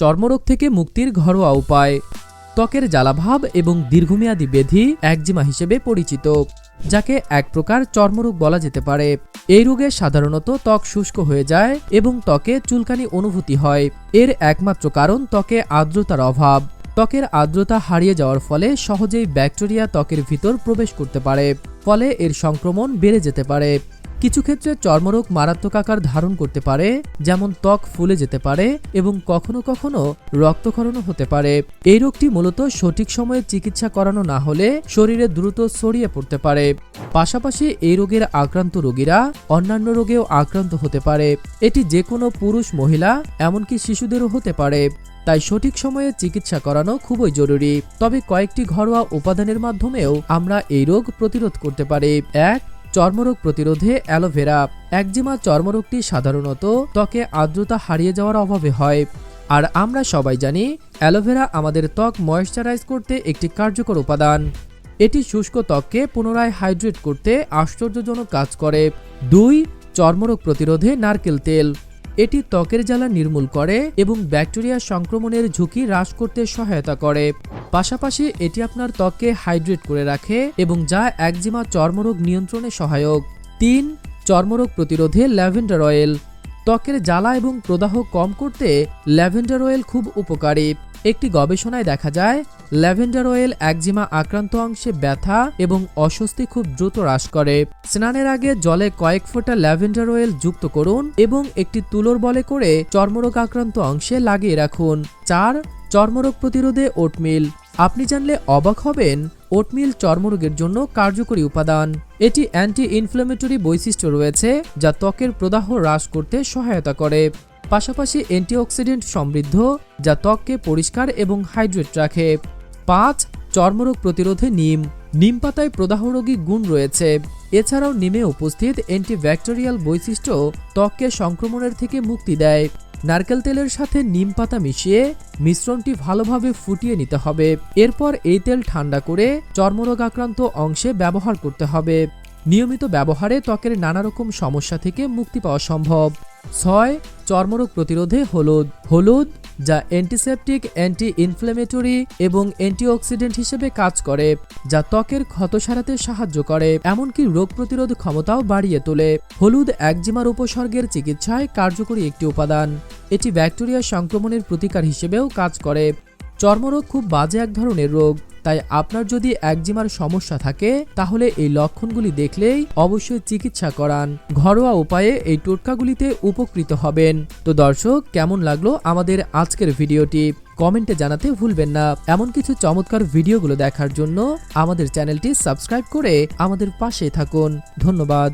চর্মরোগ থেকে মুক্তির ঘরোয়া উপায়। ত্বকের জ্বালাভাব এবং দীর্ঘমেয়াদী ব্যাধি একজিমা হিসেবে পরিচিত, যাকে এক প্রকার চর্মরোগ বলা যেতে পারে। এই রোগে সাধারণত ত্বক শুষ্ক হয়ে যায় এবং ত্বকে চুলকানি অনুভূতি হয়। এর একমাত্র কারণ ত্বকে আর্দ্রতার অভাব। ত্বকের আর্দ্রতা হারিয়ে যাওয়ার ফলে সহজেই ব্যাকটেরিয়া ত্বকের ভিতর প্রবেশ করতে পারে, ফলে এর সংক্রমণ বেড়ে যেতে পারে। কিছু ক্ষেত্রে চর্মরোগ মারাত্মক আকার ধারণ করতে পারে, যেমন ত্বক ফুলে যেতে পারে এবং কখনো কখনো রক্তক্ষরণও হতে পারে। এই রোগটি মূলত সঠিক সময়ে চিকিৎসা করানো না হলে শরীরে দ্রুত ছড়িয়ে পড়তে পারে। পাশাপাশি এই রোগের আক্রান্ত রোগীরা অন্যান্য রোগেও আক্রান্ত হতে পারে। এটি যে কোনো পুরুষ, মহিলা, এমনকি শিশুদেরও হতে পারে। তাই সঠিক সময়ে চিকিৎসা করানো খুবই জরুরি। তবে কয়েকটি ঘরোয়া উপাদানের মাধ্যমেও আমরা এই রোগ প্রতিরোধ করতে পারি। এক চর্মরোগ প্রতিরোধে অ্যালোভেরা একজিমা চর্মরোগটি সাধারণত ত্বকে আর্দ্রতা হারিয়ে যাওয়ার অভাবে হয়। আর আমরা সবাই জানি অ্যালোভেরা আমাদের ত্বক ময়েশ্চারাইজ করতে একটি কার্যকর উপাদান। এটি শুষ্ক ত্বককে পুনরায় হাইড্রেট করতে আশ্চর্যজনক কাজ করে। দুই, চর্মরোগ প্রতিরোধে নারকেল তেল। এটি ত্বকের জ্বালা নির্মূল করে এবং ব্যাকটেরিয়া সংক্রমণের ঝুঁকি হ্রাস করতে সহায়তা করে। পাশাপাশি এটি আপনার ত্বককে হাইড্রেট করে রাখে এবং যা একজিমা চর্মরোগ নিয়ন্ত্রণে সহায়ক। তিন, চর্মরোগ প্রতিরোধে ল্যাভেন্ডার অয়েল। ত্বকের জ্বালা এবং প্রদাহ কম করতে ল্যাভেন্ডার অয়েল খুব উপকারী। একটি গবেষণায় দেখা যায়, ল্যাভেন্ডার অয়েল একজিমা আক্রান্ত অংশে ব্যথা এবং অস্বস্তি খুব দ্রুত হ্রাস করে। স্নানের আগে জলে কয়েক ফোঁটা ল্যাভেন্ডার অয়েল যুক্ত করুন এবং একটি তুলোর বলে করে চর্মরোগ আক্রান্ত অংশে লাগিয়ে রাখুন। চার, চর্মরোগ প্রতিরোধে ওটমিল। আপনি জানলে অবাক হবেন, ওটমিল চর্মরোগের জন্য কার্যকরী উপাদান। এটি অ্যান্টি ইনফ্লেমেটরি বৈশিষ্ট্য রয়েছে, যা ত্বকের প্রদাহ হ্রাস করতে সহায়তা করে। পাশাপাশি অ্যান্টিঅক্সিডেন্ট সমৃদ্ধ, যা ত্বককে পরিষ্কার এবং হাইড্রেট রাখে। পাঁচ, চর্মরোগ প্রতিরোধে নিম। নিম পাতায় প্রদাহরোগী গুণ রয়েছে। এছাড়াও নিমে উপস্থিত অ্যান্টিব্যাকটেরিয়াল বৈশিষ্ট্য ত্বককে সংক্রমণের থেকে মুক্তি দেয়। নারকেল তেলের সাথে নিম পাতা মিশিয়ে মিশ্রণটি ভালোভাবে ফুটিয়ে নিতে হবে। এরপর এই তেল ঠান্ডা করে চর্মরোগ আক্রান্ত অংশে ব্যবহার করতে হবে। নিয়মিত ব্যবহারে ত্বকের নানা রকম সমস্যা থেকে মুক্তি পাওয়া সম্ভব। ছয়, চর্মরোগ প্রতিরোধে হলুদ। হলুদ, যা অ্যান্টিসেপটিক অ্যান্টি ইনফ্লেমেটরি এবং অ্যান্টিঅক্সিডেন্ট হিসেবে কাজ করে, যা ত্বকের ক্ষত সারাতে সাহায্য করে, এমনকি রোগ প্রতিরোধ ক্ষমতাও বাড়িয়ে তোলে। হলুদ একজিমার উপসর্গের চিকিৎসায় কার্যকরী একটি উপাদান। এটি ব্যাকটেরিয়া সংক্রমণের প্রতিকার হিসেবেও কাজ করে। চর্মরোগ খুব বাজে এক ধরনের রোগ, তাই আপনার যদি একজিমার সমস্যা থাকে, তাহলে এই লক্ষণগুলি দেখলেই অবশ্যই চিকিৎসা করান। ঘরোয়া উপায়ে এই টোটকাগুলিতে উপকৃত হবেন। তো দর্শক, কেমন লাগল আমাদের আজকের ভিডিওটি? কমেন্টে জানাতে ভুলবেন না। এমন কিছু চমৎকার ভিডিওগুলো দেখার জন্য আমাদের চ্যানেলটি সাবস্ক্রাইব করে আমাদের পাশে থাকুন। ধন্যবাদ।